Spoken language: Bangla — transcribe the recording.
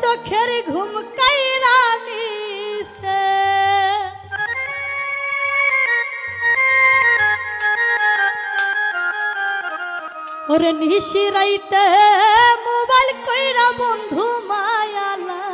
চোখের ঘুম কাইরা ওরে নিশি রাইতে মোবাইল কইরা বন্ধু মায়ালা